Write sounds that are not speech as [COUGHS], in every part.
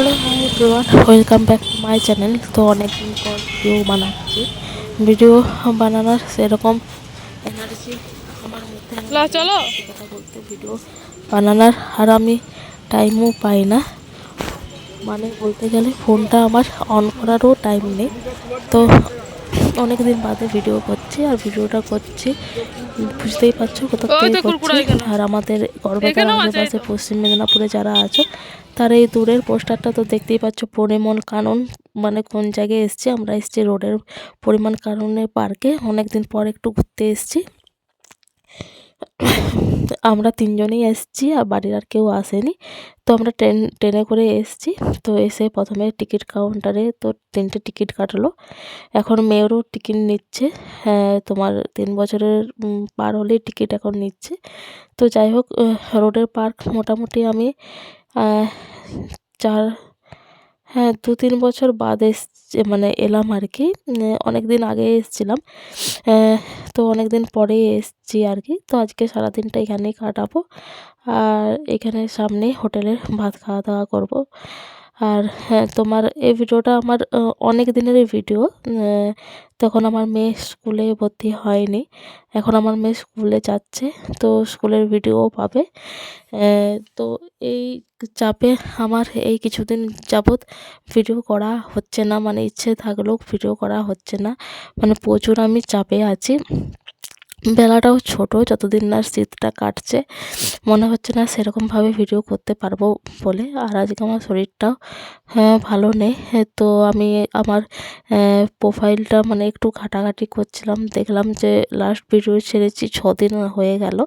Hello hi everyone welcome back to my channel তো অনেকদিন পর ভিডিও বানাচ্ছি। ভিডিও বানানোর সেরকম এনার্জি আমার মধ্যে চলো। কথা বলতে ভিডিও বানানোর আর আমি টাইমও পাই না। মানে বলতে গেলে ফোনটা আমার অন করারও টাইম নেই। তো অনেক দিন বাদে ভিডিও করছি আর ভিডিওটা করছি বুঝতেই পারছ কোথাও থেকে করছি। আর আমাদের গর্বতার আশেপাশে পশ্চিম মেদিনীপুরে যারা আছো তার এই দূরের পোস্টারটা তো দেখতেই পাচ্ছ পরিমল কানন মানে কোন জায়গায় এসছি আমরা এসছি রোডের পরিমাণ কাননে পার্কে। অনেক দিন পর একটু ঘুরতে এসছি। [COUGHS] আমরা তিনজনেই এসছি আর বাড়ির আর কেউ আসেনি। তো আমরা ট্রেন, ট্রেনে করে এসছি। তো এসে প্রথমে টিকিট কাউন্টারে তো তিনটে টিকিট কাটলো। এখন মেয়েরও টিকিট নিচ্ছে। হ্যাঁ তোমার তিন বছরের পার হলেই টিকিট এখন নিচ্ছে। তো যাই হোক রোডের পার্ক মোটামুটি আমি চার হ্যাঁ দু তিন বছর বাদ এসছে। মানে এলাম আর কি অনেক দিন আগে এসেছিলাম তো অনেক দিন পরে এসছি আর কি তো আজকে সারাদিনটা এখানেই কাটাবো, আর এখানে সামনে হোটেলের ভাত খাওয়া দাওয়া করব। আর হ্যাঁ তোমার এই ভিডিওটা আমার অনেক দিনেরই ভিডিও তখন আমার মেয়ে স্কুলে ভর্তি হয়নি, এখন আমার মেয়ে স্কুলে যাচ্ছে, তো স্কুলের ভিডিও পাবে তো এই চাপে আমার এই কিছুদিন যাবৎ ভিডিও করা হচ্ছে না মানে ইচ্ছে থাকলেও ভিডিও করা হচ্ছে না মানে প্রচুর আমি চাপে আছি বেলাটাও ছোট যতদিন না শীতটা কাটছে মনে হচ্ছে না সেরকমভাবে ভিডিও করতে পারব বলে। আর আজকে আমার শরীরটাও হ্যাঁ ভালো নেই। হ্যাঁ, তো আমি আমার প্রোফাইলটা মানে একটু ঘাটাঘাটি করছিলাম। দেখলাম যে লাস্ট ভিডিও ছেড়েছি দিন হয়ে গেল।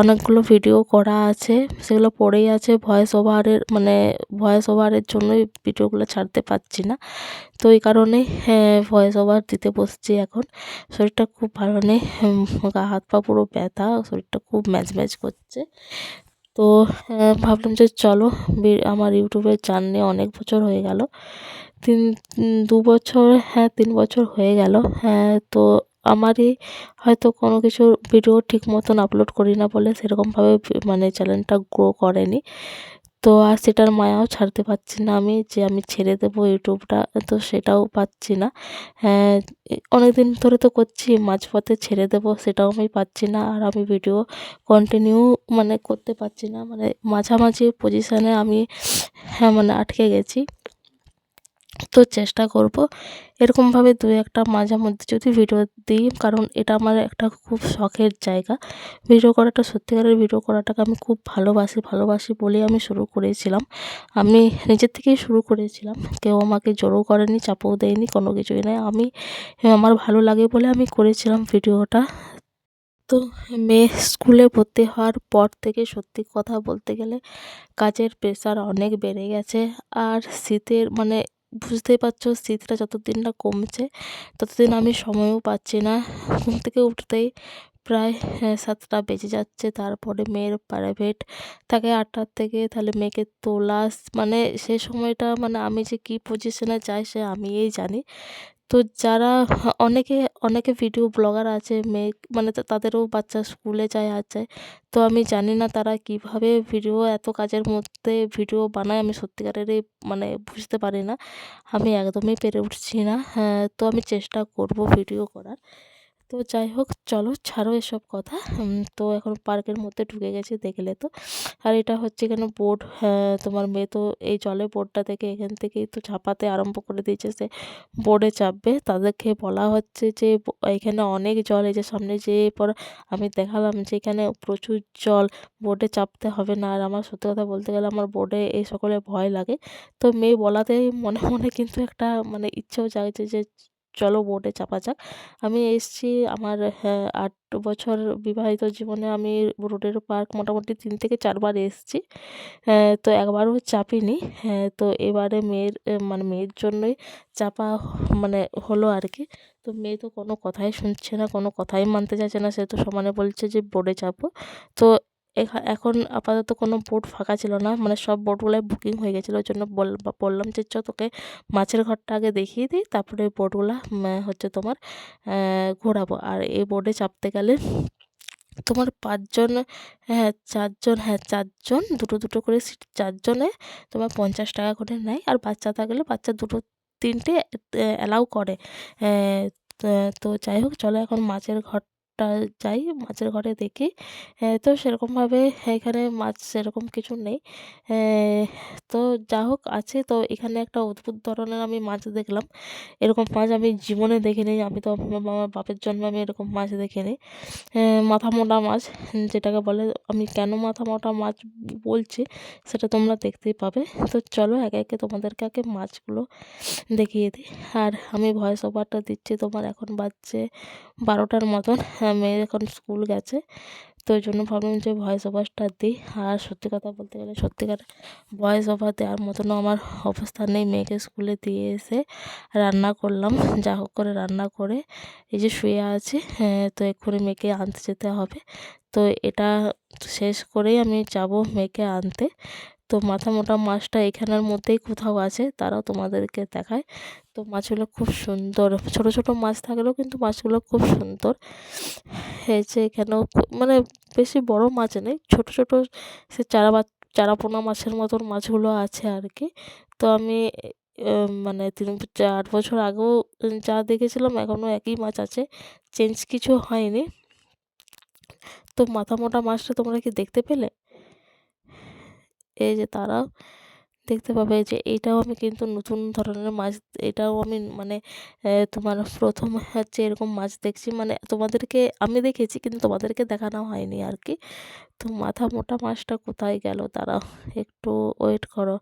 অনেকগুলো ভিডিও করা আছে, সেগুলো পড়েই আছে ভয়েস ওভারের মানে ভয়েস ওভারের জন্যই ভিডিওগুলো ছাড়তে পারছি না। তো এই কারণেই হ্যাঁ ভয়েস ওভার দিতে বসছি এখন। শরীরটা খুব ভালো নেই গা, হাত পা পুরো ব্যথা, শরীরটা খুব ম্যাজ ম্যাজ করছে। তো ভাবলাম যে চলো আমার ইউটিউবের জার্নি অনেক বছর হয়ে গেল। তিন দু বছর হ্যাঁ তিন বছর হয়ে গেল হ্যাঁ তো আমারই হয়তো কোনো কিছু ভিডিও ঠিক মতন আপলোড করি না বলে সেরকমভাবে মানে চ্যানেলটা গ্রো করেনি। তো আর সেটার মায়াও ছাড়তে পারছি না আমি যে আমি ছেড়ে দেবো ইউটিউবটা, তো সেটাও পাচ্ছি না। হ্যাঁ অনেক দিন ধরে তো করছি, মাঝপথে ছেড়ে দেবো সেটাও আমি পাচ্ছি না আর আমি ভিডিও কন্টিনিউ মানে করতে পারছি না। মানে মাঝামাঝি পজিশানে আমি হ্যাঁ মানে আটকে গেছি। তো চেষ্টা করব। এরকমভাবে দু একটা মাঝে মধ্যে যদি ভিডিও দিই, কারণ এটা আমার একটা খুব শখের জায়গা। ভিডিও করাটা, সত্যিকারের ভিডিও করাটাকে আমি খুব ভালোবাসি ভালোবাসি বলেই আমি শুরু করেছিলাম। আমি নিজের থেকেই শুরু করেছিলাম। কেউ আমাকে জোরও করেনি, চাপও দেয়নি, কোনো কিছুই নয় আমি, আমার ভালো লাগে বলে আমি করেছিলাম ভিডিওটা তো মেয়ে স্কুলে ভর্তি হওয়ার পর থেকে সত্যি কথা বলতে গেলে কাজের প্রেশার অনেক বেড়ে গেছে। আর শীতের মানে বুঝতেই পারছ শীতটা যতদিন না কমছে ততদিন আমি সময়ও পাচ্ছি না। ঘুম থেকে উঠতেই প্রায় আহ, সাতটা বেজে যাচ্ছে। তারপরে মেয়ের প্রাইভেট থাকে আটটার থেকে তাহলে মেয়েকে তোলা মানে সে সময়টা মানে আমি যে কী পজিশনে যাই সে আমিই জানি। তো যারা অনেকে অনেকে ভিডিও ব্লগার আছে, মেয়ে মানে তাদেরও বাচ্চা স্কুলে যায়, আর যায়। তো আমি জানি না তারা কীভাবে ভিডিও এত কাজের মধ্যে ভিডিও বানায়, আমি সত্যিকারেরই মানে বুঝতে পারি না। আমি একদমই পেরে উঠছি না। হ্যাঁ তো আমি চেষ্টা করব ভিডিও করার। তো যাই হোক, চলো ছাড়ো এসব কথা। তো এখন পার্কের মধ্যে ঢুকে গেছি, দেখলে তো। আর এটা হচ্ছে এখানে বোর্ড তোমার মেয়ে তো এই জলে বোর্ডটা থেকে এখান থেকেই তো ঝাঁপাতে আরম্ভ করে দিয়েছে। সে বোর্ডে চাপবে। তাদেরকে বলা হচ্ছে যে এখানে অনেক জল, এই যে সামনে যে পর আমি দেখালাম যে এখানে প্রচুর জল বোর্ডে চাপতে হবে না। আর আমার সত্যি কথা বলতে গেলে আমার বোর্ডে এই সকলে ভয় লাগে। তো মেয়ে বলাতেই মনে মনে কিন্তু একটা মানে ইচ্ছেও জাগছে যে চলো বোর্ডে চাপা যাক। আমি এসেছি আমার হ্যাঁ আট বছর বিবাহিত জীবনে আমি রোডের পার্ক মোটামুটি তিন থেকে চারবার এসেছি। হ্যাঁ তো একবারও চাপিনি। হ্যাঁ তো এবারে মেয়ের মানে মেয়ের জন্যই চাপা মানে হলো আর কি তো মেয়ে তো কোনো কথাই শুনছে না, কোনো কথাই মানতে চাইছে না। সে তো সমানে বলছে যে বোর্ডে চাপবো তো এখন আপাতত কোনো বোট ফাঁকা ছিল না। মানে সব বোটগুলোই বুকিং হয়ে গেছিল। ওই জন্য বল বললাম যে চ, তোকে মাছের ঘরটা আগে দেখিয়ে দিই। তারপরে ওই বোটগুলা হচ্ছে তোমার ঘোরাবো। আর এই বোর্ডে চাপতে গেলে তোমার পাঁচজন হ্যাঁ চারজন হ্যাঁ চারজন, দুটো দুটো করে সিট চারজনে তোমার পঞ্চাশ টাকা করে নেয়। আর বাচ্চা থাকলে বাচ্চা দুটো, তিনটে অ্যালাউ করে। তো যাই হোক, চলো এখন মাছের ঘরটা যাই মাছের ঘরে দেখি। তো সেরকমভাবে এখানে মাছ সেরকম কিছু নেই। তো যা হোক, আছে তো এখানে একটা অদ্ভুত ধরনের আমি মাছ দেখলাম। এরকম মাছ আমি জীবনে দেখিনি। আমি তো আমার বাপের জন্মে আমি এরকম মাছ দেখিনি। মাথা মোটা মাছ, যেটাকে বলে আমি কেন মাথা মোটা মাছ বলছি সেটা তোমরা দেখতেই পাবে। তো চলো একে একে তোমাদেরকে আগে মাছগুলো দেখিয়ে দিই। আর আমি ভয়েস ওভারটা দিচ্ছি, তোমার এখন বাজছে বারোটার মতন। মেয়ে এখন স্কুল গেছে। তো ওই জন্য ভাবলাম যে ভয়েস ওভারটা দিই। আর সত্যি কথা বলতে গেলে সত্যিকার ভয়েস ওভার দেওয়ার মতনও আমার অবস্থা নেই। মেয়েকে স্কুলে দিয়ে এসে রান্না করলাম। যা হোক করে রান্না করে এই যে শুয়ে আছি। তো এক্ষুনি মেয়েকে আনতে যেতে হবে। তো এটা শেষ করেই আমি যাব মেয়েকে আনতে। তো মাথা মোটা মাছটা এখানের মধ্যেই কোথাও আছে, তারাও তোমাদেরকে দেখায়। তো মাছগুলো খুব সুন্দর, ছোট ছোট মাছ থাকলেও কিন্তু মাছগুলো খুব সুন্দর। হয়েছে এখানেও মানে বেশি বড় মাছ নেই, ছোট ছোট সে চারা বা চারাপোনা মাছের মতন মাছগুলো আছে আর কি তো আমি মানে তিন, চার বছর আগেও যা দেখেছিলাম এখনও একই মাছ আছে, চেঞ্জ কিছু হয়নি। তো মাথা মোটা মাছটা তোমরা কি দেখতে পেলে? এই যে তারাও দেখতে পাবে যে এইটাও আমি কিন্তু নতুন ধরনের মাছ, এটাও আমি মানে তোমার প্রথম হচ্ছে এরকম মাছ দেখছি। মানে তোমাদেরকে আমি দেখেছি কিন্তু তোমাদেরকে দেখানো হয়নি আর কি তো মাথা মোটা মাছটা কোথায় গেল তারা একটু ওয়েট করো।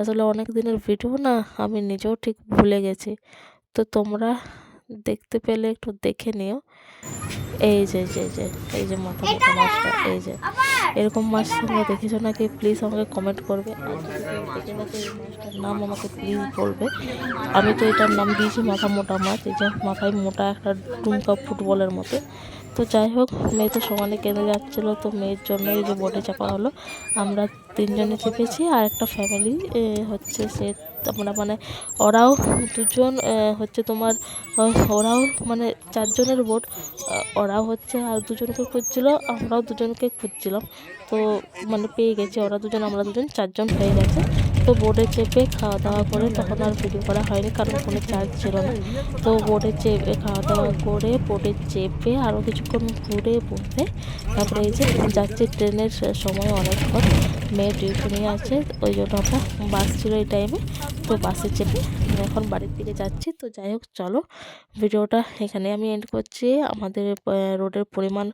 আসলে অনেক দিনের ভিডিও না, আমি নিজেও ঠিক ভুলে গেছি। তো তোমরা দেখতে পেলে একটু দেখে নিও। এই যে যে যে এই যে মাথা মোটা মাছটা এই যে। এরকম মাছ তোমরা দেখেছ নাকি? প্লিজ আমাকে কমেন্ট করবে। মাছটার নাম আমাকে প্লিজ বলবে। আমি তো এটার নাম দিয়েছি মাথা মোটা মাছ এই যে মাথায় মোটা একটা ডুমকা ফুটবলের মতো। তো যাই হোক মেয়ে তো সমানে কেঁদে যাচ্ছিল তো মেয়ের জন্য এই যে বোটে চাপা হলো। আমরা তিনজনে চেপেছি আর একটা ফ্যামিলি হচ্ছে সে আমরা মানে ওরাও দুজন হচ্ছে তোমার ওরাও মানে চারজনের বোট ওরাও হচ্ছে আর দুজনকে খুঁজছিলো, আমরাও দুজনকে খুঁজছিলাম। তো মানে পেয়ে গেছি ওরা দুজন, আমরা দুজন, চারজন হয়ে গেছে। তো বোটে চেপে খাওয়া দাওয়া করে তখন আর ভিডিও করা হয়নি, কারণ কোনো চার্জ ছিল না। তো বোটে চেপে খাওয়া দাওয়া করে বোটে চেপে আরও কিছুক্ষণ ঘুরে বসে, তারপরে এই যে যাচ্ছে ট্রেনের সময় অনেকক্ষণ। মেয়ে টিউশনি আছে, ওই জন্য আমরা বাস ছিল এই টাইমে তো বাসে চেপে এখন বাড়ির দিকে যাচ্ছি। তো যাই হোক, চলো। ভিডিওটা এখানে আমি এন্ড করছি। আমাদের রোডের পরিমাণ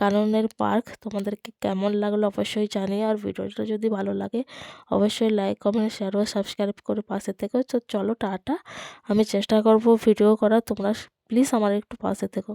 কাননের পার্ক তোমাদেরকে কেমন লাগল অবশ্যই জানিয়ে আর ভিডিওটা যদি ভালো লাগে, অবশ্যই লাইক কমেন্ট শেয়ার ও সাবস্ক্রাইব করে পাশে থেকে। তো চলো, টাটা। আমি চেষ্টা করব ভিডিও করার। তোমরা প্লিজ আমার একটু পাশে থেকো।